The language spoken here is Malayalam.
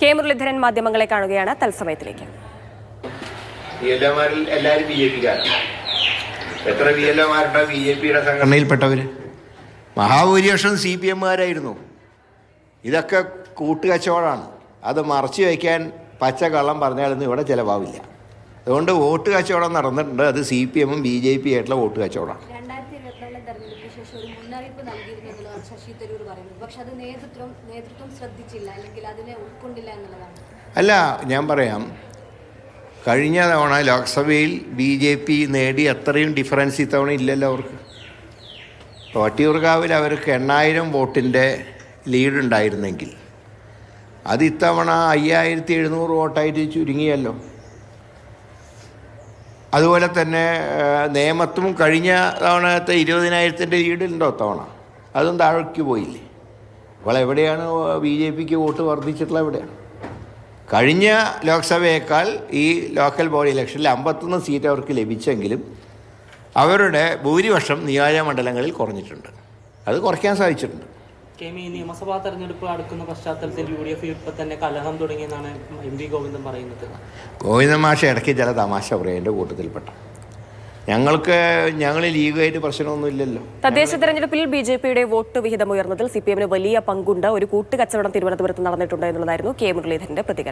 കെ മുരളീധരൻ മാധ്യമങ്ങളെ കാണുകയാണ് തത്സമയത്തിലേക്ക്. എല്ലാവരും ബി ജെ പിക്കാരാണ് എത്ര ബി എൽ ഒമാരുണ്ടോ ബി ജെ പിയുടെ സംഘടനയിൽപ്പെട്ടവർ മഹാഭൂരിപക്ഷം സി പി എമ്മുകാരായിരുന്നു. ഇതൊക്കെ കൂട്ടുകച്ചവടമാണ്. അത് മറച്ചു വയ്ക്കാൻ പച്ച കള്ളം പറഞ്ഞാലൊന്നും ഇവിടെ ചിലവാവില്ല. അതുകൊണ്ട് വോട്ട് കച്ചവടം നടന്നിട്ടുണ്ട്. അത് സി പി എമ്മും ബി ജെ പി ആയിട്ടുള്ള വോട്ട് കച്ചവടമാണ്. രണ്ടായിരത്തി ഇരുപത്തിനാലിലെ തെരഞ്ഞെടുപ്പിന് ശേഷം ഒരു മുന്നറിയിപ്പ് നൽകിയിരുന്നു എന്നുള്ളതാണ് ശശി തരൂർ പറയുന്നത് പക്ഷെ അത് നേതൃത്വം നേതൃത്വം ശ്രദ്ധിച്ചില്ല. അല്ലെങ്കിൽ അതിനെ ഉൾക്കൊണ്ടില്ല എന്നുള്ളതാണ്. അല്ല ഞാൻ പറയാം. കഴിഞ്ഞ തവണ ലോക്സഭയിൽ ബി ജെ പി നേടി അത്രയും ഡിഫറൻസ് ഇത്തവണ ഇല്ലല്ലോ അവർക്ക്. വട്ടിയൂർക്കാവിൽ അവർക്ക് എണ്ണായിരം വോട്ടിന്റെ ലീഡ് ഉണ്ടായിരുന്നെങ്കിൽ. അത് ഇത്തവണ അയ്യായിരത്തി എഴുന്നൂറ് വോട്ടായിട്ട് ചുരുങ്ങിയല്ലോ. അതുപോലെ തന്നെ നിയമത്തും കഴിഞ്ഞ തവണത്തെ ഇരുപതിനായിരത്തിന്റെ ഈടുണ്ടോ തവണ? അതും താഴേക്ക് പോയില്ലേ? അപ്പോൾ എവിടെയാണ് ബി ജെ പിക്ക് വോട്ട് വർദ്ധിച്ചിട്ടുള്ളത് എവിടെയാണ്? കഴിഞ്ഞ ലോക്സഭയേക്കാൾ ഈ ലോക്കൽ ബോഡി ഇലക്ഷനിൽ അമ്പത്തൊന്ന് സീറ്റ് അവർക്ക് ലഭിച്ചെങ്കിലും അവരുടെ ഭൂരിപക്ഷം നിയോജക മണ്ഡലങ്ങളിൽ കുറഞ്ഞിട്ടുണ്ട്. അത് കുറയ്ക്കാൻ സാധിച്ചിട്ടുണ്ട്. കെ എം നിയമസഭാ തെരഞ്ഞെടുപ്പ് അടുക്കുന്ന പശ്ചാത്തലത്തിൽ യു ഡി എഫ് ഇപ്പൊ തന്നെ കലഹം തുടങ്ങിയെന്നാണ് എം വി ഗോവിന്ദൻ പറയുന്നത്. ഗോവിന്ദൻ മാഷ ഇടയ്ക്ക് ചില തമാശ പറയും എന്റെ കൂട്ടത്തിൽപ്പെട്ട. ഞങ്ങൾക്ക് ഞങ്ങൾ ലീഗായിട്ട് പ്രശ്നമൊന്നും ഇല്ലല്ലോ. തദ്ദേശ തെരഞ്ഞെടുപ്പിൽ ബി ജെ പിയുടെ വോട്ട് വിഹിതം ഉയർന്നതിൽ സി പി എമ്മിന് വലിയ പങ്കുണ്ട്. ഒരു കൂട്ടുകച്ചവടം തിരുവനന്തപുരത്ത് നടന്നിട്ടുണ്ട് എന്നുള്ളതായിരുന്നു കെ മുരളീധരന്റെ പ്രതികരണം.